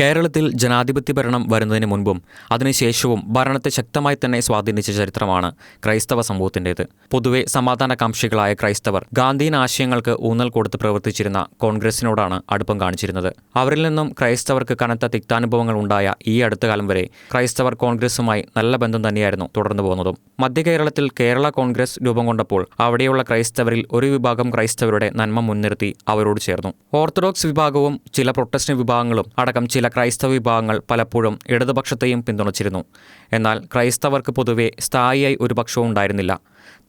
കേരളത്തിൽ ജനാധിപത്യ ഭരണം വരുന്നതിന് മുൻപും അതിനുശേഷവും ഭരണത്തെ ശക്തമായി തന്നെ സ്വാധീനിച്ച ചരിത്രമാണ് ക്രൈസ്തവ സമൂഹത്തിന്റേത്. പൊതുവെ സമാധാനകാംക്ഷികളായ ക്രൈസ്തവർ ഗാന്ധിയൻ ആശയങ്ങൾക്ക് ഊന്നൽ കൊടുത്ത് പ്രവർത്തിച്ചിരുന്ന കോൺഗ്രസിനോടാണ് അടുപ്പം കാണിച്ചിരുന്നത്. അവരിൽ നിന്നും ക്രൈസ്തവർക്ക് കനത്ത തിക്താനുഭവങ്ങൾ ഉണ്ടായ ഈ അടുത്ത കാലം വരെ ക്രൈസ്തവർ കോൺഗ്രസുമായി നല്ല ബന്ധം തന്നെയായിരുന്നു തുടർന്നു പോകുന്നതും. മധ്യ കേരളത്തിൽ കേരള കോൺഗ്രസ് രൂപം കൊണ്ടപ്പോൾ അവിടെയുള്ള ക്രൈസ്തവരിൽ ഒരു വിഭാഗം ക്രൈസ്തവരുടെ നന്മ മുൻനിർത്തി അവരോട് ചേർന്നു. ഓർത്തഡോക്സ് വിഭാഗവും ചില പ്രൊട്ടസ്റ്റന്റ് വിഭാഗങ്ങളും അടക്കം ചില ക്രൈസ്തവ വിഭാഗങ്ങൾ പലപ്പോഴും ഇടതുപക്ഷത്തെയും പിന്തുണച്ചിരുന്നു. എന്നാൽ ക്രൈസ്തവർക്ക് പൊതുവെ സ്ഥായിയായി ഒരു പക്ഷവും ഉണ്ടായിരുന്നില്ല.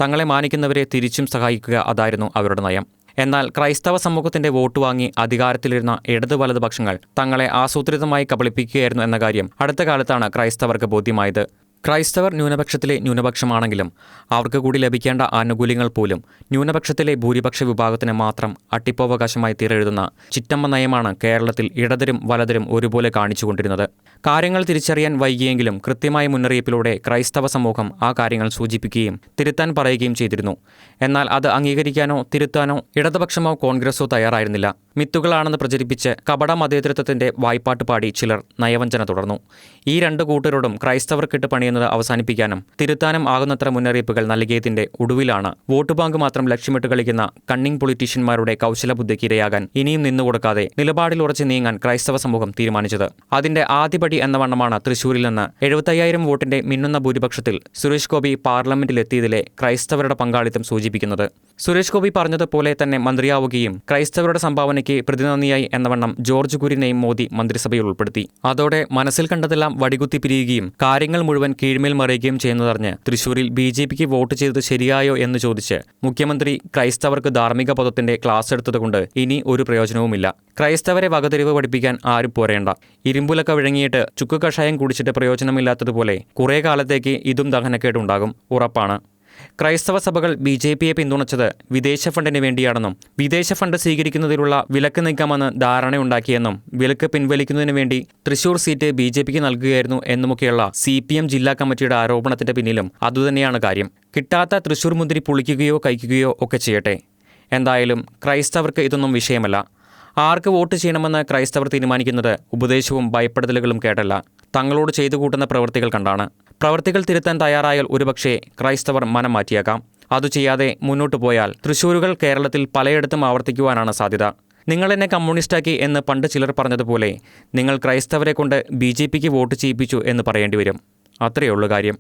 തങ്ങളെ മാനിക്കുന്നവരെ തിരിച്ചും സഹായിക്കുക അതായിരുന്നു അവരുടെ നയം. എന്നാൽ ക്രൈസ്തവ സമൂഹത്തിന്റെ വോട്ട് വാങ്ങി അധികാരത്തിലിരുന്ന ഇടതു വലതുപക്ഷങ്ങൾ തങ്ങളെ ആസൂത്രിതമായി കബളിപ്പിക്കുകയായിരുന്നു എന്ന കാര്യം അടുത്ത കാലത്താണ് ക്രൈസ്തവർക്ക് ബോധ്യമായത്. ക്രൈസ്തവർ ന്യൂനപക്ഷത്തിലെ ന്യൂനപക്ഷമാണെങ്കിലും അവർക്ക് കൂടി ലഭിക്കേണ്ട ആനുകൂല്യങ്ങൾ പോലും ന്യൂനപക്ഷത്തിലെ ഭൂരിപക്ഷ വിഭാഗത്തിന് മാത്രം അട്ടിപ്പവകാശമായി തീരെഴുതുന്ന ചിറ്റമ്മ നയമാണ് കേരളത്തിൽ ഇടതരും വലതരും ഒരുപോലെ കാണിച്ചുകൊണ്ടിരുന്നത്. കാര്യങ്ങൾ തിരിച്ചറിയാൻ വൈകിയെങ്കിലും കൃത്യമായ മുന്നറിയിപ്പിലൂടെ ക്രൈസ്തവ സമൂഹം ആ കാര്യങ്ങൾ സൂചിപ്പിക്കുകയും തിരുത്താൻ പറയുകയും ചെയ്തിരുന്നു. എന്നാൽ അത് അംഗീകരിക്കാനോ തിരുത്താനോ ഇടതുപക്ഷമോ കോൺഗ്രസോ തയ്യാറായിരുന്നില്ല. മിത്തുകളാണെന്ന് പ്രചരിപ്പിച്ച് കപട മതേതൃത്വത്തിന്റെ വായ്പാട്ട് പാടി ചിലർ നയവഞ്ചന തുടർന്നു. ഈ രണ്ട് കൂട്ടരോടും ക്രൈസ്തവർക്കിട്ട് പണിയുന്നത് അവസാനിപ്പിക്കാനും തിരുത്താനും ആകുന്നത്ര മുന്നറിയിപ്പുകൾ നൽകിയതിന്റെ ഒടുവിലാണ് വോട്ട് ബാങ്ക് മാത്രം ലക്ഷ്യമിട്ട് കളിക്കുന്ന കണ്ണിംഗ് പൊളിറ്റീഷ്യന്മാരുടെ കൗശലബുദ്ധിക്ക് ഇരയാകാൻ ഇനിയും നിന്നുകൊടുക്കാതെ നിലപാടിൽ ഉറച്ചു നീങ്ങാൻ ക്രൈസ്തവ സമൂഹം തീരുമാനിച്ചത്. അതിന്റെ ആദ്യപടി എന്ന വണ്ണമാണ് തൃശൂരിൽ നിന്ന് എഴുപത്തയ്യായിരം വോട്ടിന്റെ മിന്നുന്ന ഭൂരിപക്ഷത്തിൽ സുരേഷ് ഗോപി പാർലമെന്റിലെത്തിയതിലെ ക്രൈസ്തവരുടെ പങ്കാളിത്തം സൂചിപ്പിക്കുന്നത്. സുരേഷ് ഗോപി പറഞ്ഞതുപോലെ തന്നെ മന്ത്രിയാവുകയും ക്രൈസ്തവരുടെ സംഭാവനയ്ക്ക് പ്രതിനന്ദിയായി എന്നവണ്ണം ജോർജ് കുരിനെയും മോദി മന്ത്രിസഭയിൽ ഉൾപ്പെടുത്തി. അതോടെ മനസ്സിൽ കണ്ടതെല്ലാം വടികുത്തി പിരിയുകയും കാര്യങ്ങൾ മുഴുവൻ കീഴ്മേൽ മറിയുകയും ചെയ്യുന്നതറിഞ്ഞ് തൃശൂരിൽ ബി ജെ പിക്ക് വോട്ട് ചെയ്തത് ശരിയായോ എന്ന് ചോദിച്ച് മുഖ്യമന്ത്രി ക്രൈസ്തവർക്ക് ധാർമ്മിക പദത്തിന്റെ ക്ലാസ് എടുത്തതുകൊണ്ട് ഇനി ഒരു പ്രയോജനവുമില്ല. ക്രൈസ്തവരെ വകതിരിവ് പഠിപ്പിക്കാൻ ആരും പോരേണ്ട. ഇരുമ്പുലൊക്കെ വിഴുങ്ങിയിട്ട് ചുക്ക് കഷായം കുടിച്ചിട്ട് പ്രയോജനമില്ലാത്തതുപോലെ കുറേ കാലത്തേക്ക് ഇതും ദഹനക്കേടുണ്ടാകും. ഉറപ്പാണ്. ക്രൈസ്തവ സഭകൾ ബി ജെ പിയെ പിന്തുണച്ചത് വിദേശ ഫണ്ടിന് വേണ്ടിയാണെന്നും വിദേശ ഫണ്ട് സ്വീകരിക്കുന്നതിലുള്ള വിലക്ക് നീക്കാമെന്ന് ധാരണയുണ്ടാക്കിയെന്നും വിലക്ക് പിൻവലിക്കുന്നതിനു വേണ്ടി തൃശൂർ സീറ്റ് ബി ജെ പിക്ക് നൽകുകയായിരുന്നു എന്നുമൊക്കെയുള്ള സി പി എം ജില്ലാ കമ്മിറ്റിയുടെ ആരോപണത്തിന്റെ പിന്നിലും അതുതന്നെയാണ് കാര്യം. കിട്ടാത്ത തൃശൂർ മുന്തിരി പുളിക്കുകയോ കഴിക്കുകയോ ഒക്കെ ചെയ്യട്ടെ. എന്തായാലും ക്രൈസ്തവർക്ക് ഇതൊന്നും വിഷയമല്ല. ആർക്ക് വോട്ട് ചെയ്യണമെന്ന് ക്രൈസ്തവർ തീരുമാനിക്കുന്നത് ഉപദേശവും ഭയപ്പെടുത്തലുകളും കേട്ടല്ല. തങ്ങളോട് ചെയ്തു കൂട്ടുന്ന പ്രവൃത്തികൾ കണ്ടാണ്. പ്രവൃത്തികൾ തിരുത്താൻ തയ്യാറായാൽ ഒരുപക്ഷേ ക്രൈസ്തവർ മനം മാറ്റിയേക്കാം. അതു ചെയ്യാതെ മുന്നോട്ടു പോയാൽ തൃശ്ശൂരുകൾ കേരളത്തിൽ പലയിടത്തും ആവർത്തിക്കുവാനാണ് സാധ്യത. നിങ്ങൾ എന്നെ കമ്മ്യൂണിസ്റ്റാക്കി എന്ന് പണ്ട് ചിലർ പറഞ്ഞതുപോലെ നിങ്ങൾ ക്രൈസ്തവരെ കൊണ്ട് ബി ജെ പിക്ക് വോട്ട് ചെയ്യിപ്പിച്ചു എന്ന് പറയേണ്ടി വരും. അത്രയേ ഉള്ളൂ കാര്യം.